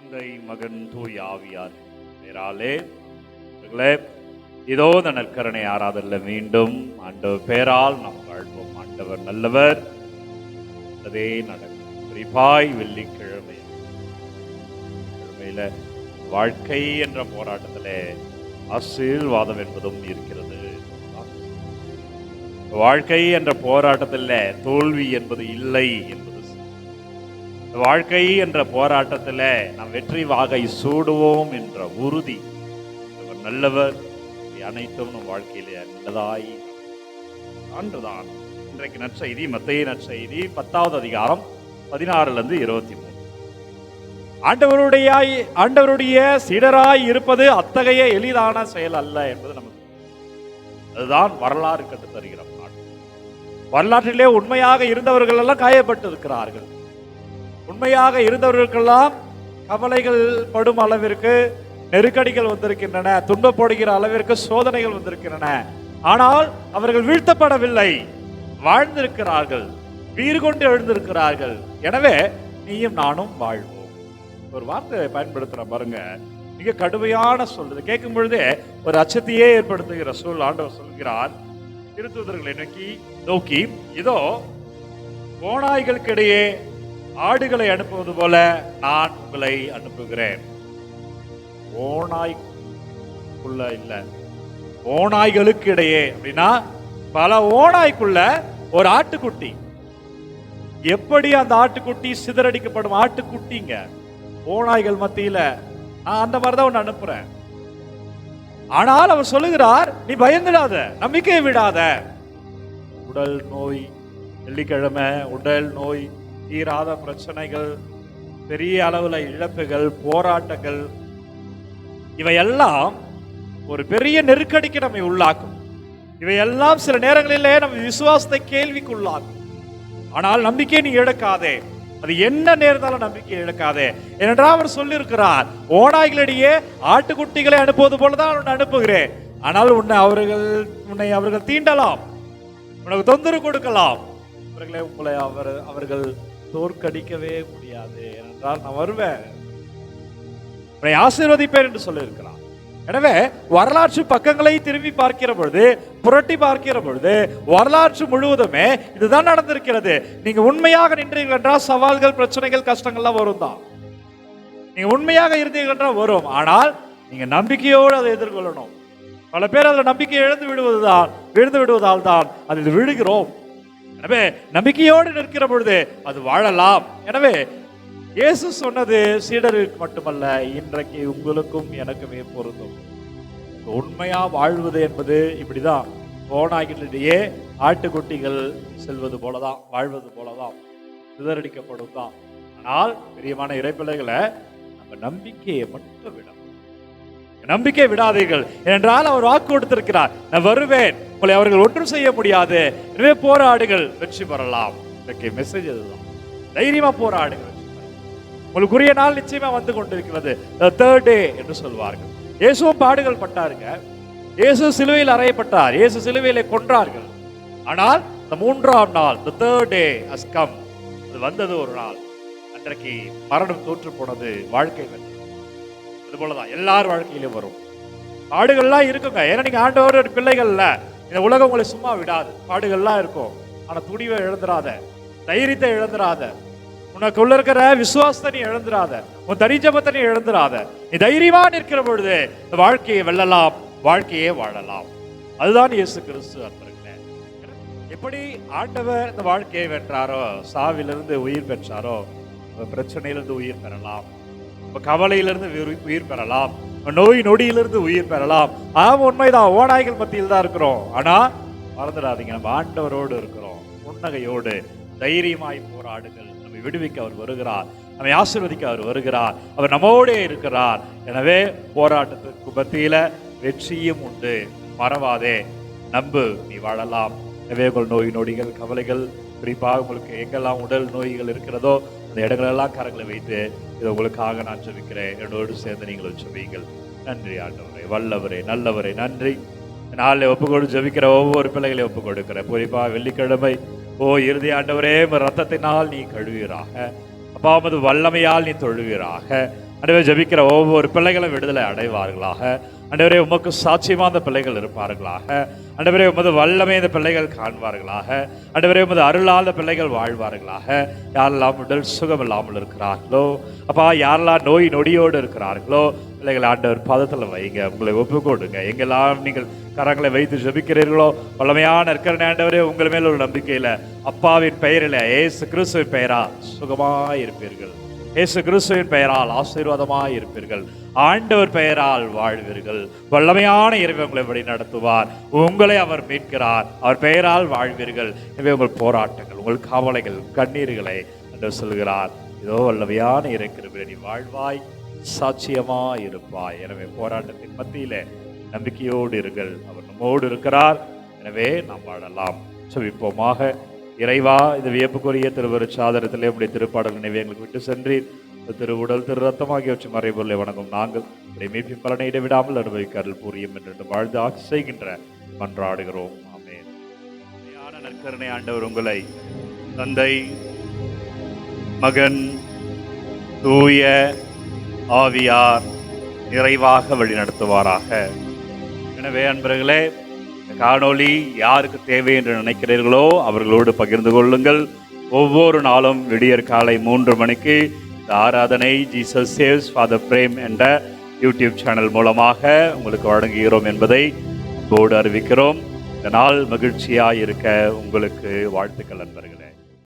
தந்தை மகன் தூய் ஆவியார் பேராலே. இதோ இந்த நற்கரணை ஆராதல்ல மீண்டும் ஆண்டவர் பேரால் நாம் வாழ்வோம். ஆண்டவர் நல்லவர். அதே நடக்கும். குறிப்பாய் வெள்ளிக்கிழமை. கிழமையில வாழ்க்கை என்ற போராட்டத்தில் ஆசீர்வாதம் என்பதும் இருக்கிறது. வாழ்க்கை என்ற போராட்டத்தில் தோல்வி என்பது இல்லை என்பது வாழ்க்கை என்ற போராட்டத்தில் நாம் வெற்றி வாகை சூடுவோம் என்ற உறுதி. அவர் நல்லவர். அனைத்தும் நம் வாழ்க்கையிலே நல்லதாய் அன்றுதான் இன்றைக்கு நற்செய்தி மத்திய நற்செய்தி பத்தாவது அதிகாரம் பதினாறுல இருந்து இருபத்தி மூணு ஆண்டவருடைய ஆண்டவருடைய சீடராய் இருப்பது அத்தகைய எளிதான செயல் அல்ல என்பது நமக்கு அதுதான் வரலாறு கற்று தருகிற வரலாற்றிலே உண்மையாக இருந்தவர்கள் எல்லாம் காயப்பட்டு இருக்கிறார்கள் உண்மையாக இருந்தவர்களுக்கெல்லாம் கவலைகள் படும் அளவிற்கு நெருக்கடிகள் வந்திருக்கின்றன துன்பப்படுகிற அளவிற்கு சோதனைகள் வந்திருக்கின்றன. ஆனால் அவர்கள் வீழ்த்தப்படவில்லை. வாழ்ந்திருக்கிறார்கள். வீர் கொண்டு எழுந்திருக்கிறார்கள். எனவே நீயும் நானும் வாழ்வோம். ஒரு வார்த்தை பயன்படுத்துற பாருங்க. மிக கடுமையான சொல் கேட்கும் பொழுதே ஒரு அச்சத்தையே ஏற்படுத்துகிற சொல் ஆண்டவர் சொல்கிறார். திருத்துவதர்களை நோக்கி நோக்கி இதோ ஓநாய்களுக்கிடையே ஆடுகளை அனுப்புவது போல நான் உங்களை அனுப்புகிறேன். ஓநாய்க்குள்ள இல்ல. ஓநாய்களுக்கு இடையே அப்படின்னா பல ஓநாய்க்குள்ள ஒரு ஆட்டுக்குட்டி. எப்படி அந்த ஆட்டுக்குட்டி சிதறடிக்கப்படும்? ஆட்டுக்குட்டிங்க. ஓநாய்கள் மத்தியில. நான் அந்த மாதிரி தான் ஒன்று அனுப்புறேன். ஆனால் அவர் சொல்லுகிறார் நீ பயந்துடாத நம்பிக்கையை விடாத. உடல் நோய் வெள்ளிக்கிழமை உடல் நோய் தீராத பிரச்சனைகள் பெரிய அளவில் இழப்புகள் போராட்டங்கள் இவையெல்லாம் ஒரு பெரிய நெருக்கடிக்கு நம்மை உள்ளாக்கும். இவையெல்லாம் சில நேரங்களிலே நம்ம விசுவாசத்தை கேள்விக்கு உள்ளாகும் ஆனால் நம்பிக்கை நீ இழக்காதே. அது என்ன நேர்ந்தாலும் நம்பிக்கை இழக்காதே. ஏனென்றால் அவர் சொல்லியிருக்கிறார் ஓநாய்களிடையே ஆட்டுக்குட்டிகளை அனுப்புவது போலதான் உன்னை அனுப்புகிறேன். ஆனால் உன்னை அவர்கள் உன்னை அவர்கள் தீண்டலாம். உனக்கு தொந்தரவு கொடுக்கலாம். அவர்களை உங்களை அவர் அவர்கள் தோற்கடிக்கவே முடியாது ஏனென்றால் நான் வருவேன். உன்னை ஆசீர்வதிப்பேன் என்று சொல்லியிருக்கிறான். எனவே வரலாற்று பக்கங்களை திரும்பி பார்க்கிற பொழுது புரட்டி பார்க்கிற பொழுது வரலாற்று முழுவதுமே இதுதான் நடந்திருக்கிறது. நீங்க உண்மையாக நின்றீர்கள் என்றால் சவால்கள் பிரச்சனைகள் கஷ்டங்கள்லாம் வரும் தான். நீங்க உண்மையாக இருந்தீர்கள் என்றால் வரும். ஆனால் நீங்க நம்பிக்கையோடு அதை எதிர்கொள்ளணும். பல பேர் அதில் நம்பிக்கை இழந்து விடுவதுதான் விழுந்து விடுவதால் தான் அதில் விழுகிறோம். எனவே நம்பிக்கையோடு நிற்கிற பொழுது அது வாழலாம். எனவே இயேசு சொன்னது சீடருக்கு மட்டுமல்ல இன்றைக்கு உங்களுக்கும் எனக்குமே பொருந்தும். உண்மையா வாழ்வது என்பது இப்படிதான். ஓநாய்களிடையே ஆட்டுக்குட்டிகள் செல்வது போலதான் வாழ்வது போலதான் சிதறடிக்கப்படும் தான். ஆனால் பிரியமான இறைப்பிள்ளைகளை நம்ம நம்பிக்கையை மட்டும் விட நம்பிக்கை விடாதீர்கள். என்றால் அவர் வாக்கு கொடுத்திருக்கிறார் நான் வருவேன். உங்களை அவர்கள் ஒன்றும் செய்ய முடியாது எனவே போராடுகள் வெற்றி பெறலாம். இன்றைக்கு மெசேஜ் இதுதான். தைரியமா போராடுங்கள் உங்களுக்குரிய நாள் நிச்சயமா வந்து கொண்டிருக்கிறது. தேர்ட் டே என்று சொல்வார்கள். இயேசுவும் பாடுகள் பட்டாருங்க. இயேசு சிலுவையில் அறையப்பட்டார். இயேசு சிலுவையிலே கொன்றார்கள். ஆனால் இந்த மூன்றாம் நாள் த தேர்ட் டே has அது வந்தது ஒரு நாள். அன்றைக்கு மரணம் தோற்று போனது வாழ்க்கை அது போலதான் எல்லார் வாழ்க்கையிலும் வரும். ஆடுகள்லாம் இருக்குங்க. ஏன்னா நீங்க ஆண்டவர் பிள்ளைகள்ல இந்த உலகம் உங்களை சும்மா விடாது. பாடுகள்லாம் இருக்கும். ஆனால் துணிவை இழந்துராத தைரியத்தை இழந்துராத உனக்குள்ள இருக்கிற விசுவாசத்தை நீ இழந்துராத உன் தனிஜபத்தை நீ இழந்துராத நீ தைரியமா நிற்கிற பொழுது இந்த வாழ்க்கையை வெல்லலாம் வாழ்க்கையே வாழலாம். அதுதான் இயேசு கிறிஸ்து அன்பர்களே. எப்படி ஆண்டவர் இந்த வாழ்க்கையை வென்றாரோ சாவிலிருந்து உயிர் பெற்றாரோ பிரச்சனையிலிருந்து உயிர் பெறலாம். இப்போ கவலையிலிருந்து உயிர் உயிர் பெறலாம். நோய் நொடியிலிருந்து உயிர் பெறலாம். ஆமா உண்மைதான் ஓநாய்கள் மத்தியில் தான் இருக்கிறோம். ஆனா மறந்துடாதீங்க நம்ம ஆண்டவரோடு இருக்கிறோம். புன்னகையோடு தைரியமாய் போராடுங்கள். நம்மை விடுவிக்க அவர் வருகிறார். நம்மை ஆசீர்வதிக்க அவர் வருகிறார். அவர் நம்மோடே இருக்கிறார். எனவே போராட்டத்துக்கு மத்தியில வெற்றியும் உண்டு. மறவாதே நம்பு நீ வாழலாம். எனவே உங்கள் நோய் நொடிகள் கவலைகள் குறிப்பாக உங்களுக்கு எங்கெல்லாம் உடல் நோய்கள் இருக்கிறதோ அந்த இடங்களெல்லாம் கரங்களை வைத்து இது உங்களுக்காக நான் சொல்லிக்கிறேன் என்னோடு சேர்ந்து நீங்கள் சொல்வீங்கள் நன்றி ஆண்டவரே. வல்லவரே நல்லவரே நன்றி. நாளில் ஒப்புக்கொடு ஜெபிக்கிற ஒவ்வொரு பிள்ளைகளையும் ஒப்பு கொடுக்கிறேன் குறிப்பாக வெள்ளிக்கிழமை. ஓ இறுதி ஆண்டவரே ரத்தத்தினால் நீ கழுவீராக. அப்பா உமது வல்லமையால் நீ தொழுவீராக. ஆண்டவரே ஜெபிக்கிற ஒவ்வொரு பிள்ளைகளும் விடுதலை அடைவார்களாக. அண்டவரே உமக்கு சாட்சியமான பிள்ளைகள் இருப்பார்களாக. அண்டவரே உமது வல்லமை இந்த பிள்ளைகள் காண்பார்களாக அண்டவரே உமது அருளாத பிள்ளைகள் வாழ்வார்களாக. யாரெல்லாம் உடல் சுகம் இல்லாமல் இருக்கிறார்களோ அப்பா யாரெல்லாம் நோய் நொடியோடு இருக்கிறார்களோ பிள்ளைகள் ஆண்டவர் பாதத்தில் வைங்க. உங்களை ஒப்பு கொடுங்க. எங்கெல்லாம் நீங்கள் கரங்களை வைத்து ஜபிக்கிறீர்களோ வல்லமையான இருக்கிற ஆண்டவரே உங்கள் மேல் ஒரு நம்பிக்கையில் அப்பாவின் பெயரில் ஏசு கிறிஸ்துவின் பெயரா சுகமாக இருப்பீர்கள். இயேசு கிறிஸ்துவின் பெயரால் ஆசீர்வாதமாய் இருப்பீர்கள். ஆண்டவர் பெயரால் வாழ்வீர்கள். வல்லமையான இறைவன் உங்களை வழி நடத்துவார். உங்களை அவர் மீட்கிறார். அவர் பெயரால் வாழ்வீர்கள். எனவே உங்கள் போராட்டங்கள் உங்கள் கவலைகள் கண்ணீர்களை என்று சொல்கிறார் இதோ வல்லமையான இருக்கிற நீ வாழ்வாய் சாட்சியமா இருப்பாய். எனவே போராட்டத்தின் மத்தியில் நம்பிக்கையோடு இருங்கள். அவர் நம்மோடு இருக்கிறார். எனவே நாம் வாழலாம். செவிப்போமாக இறைவா இந்த வியப்புக்குரிய திருவரு சாதனத்திலே அப்படி திருப்பாடல் நினைவு எங்களுக்கு விட்டு சென்றீர். திரு உடல் திரு ரத்தம் ஆகியவற்றை மறைபொருளை வணங்கும் நாங்கள் உடைய மீட்பின் பலனை இடைவிடாமல் அனுபவிக்க அருள் புரியும் என்று வாழ்ந்து ஆட்சி செய்கின்ற மன்றாடுகிறோம். ஆமே நற்கருணை ஆண்டவர் உங்களை தந்தை மகன் தூய ஆவியார் நிறைவாக வழிநடத்துவாராக. எனவே அன்பர்களே காணொளி யாருக்கு தேவை என்று நினைக்கிறீர்களோ அவர்களோடு பகிர்ந்து கொள்ளுங்கள். ஒவ்வொரு நாளும் விடியற் காலை மூன்று மணிக்கு இந்த ஆராதனை ஜீசஸ் சேவ்ஸ் ஃபாதர் பிரேம் என்ற யூடியூப் சேனல் மூலமாக உங்களுக்கு வழங்குகிறோம் என்பதை போர்டு அறிவிக்கிறோம். இந்த நாள் மகிழ்ச்சியாக இருக்க உங்களுக்கு வாழ்த்துக்கள் நண்பர்கள்.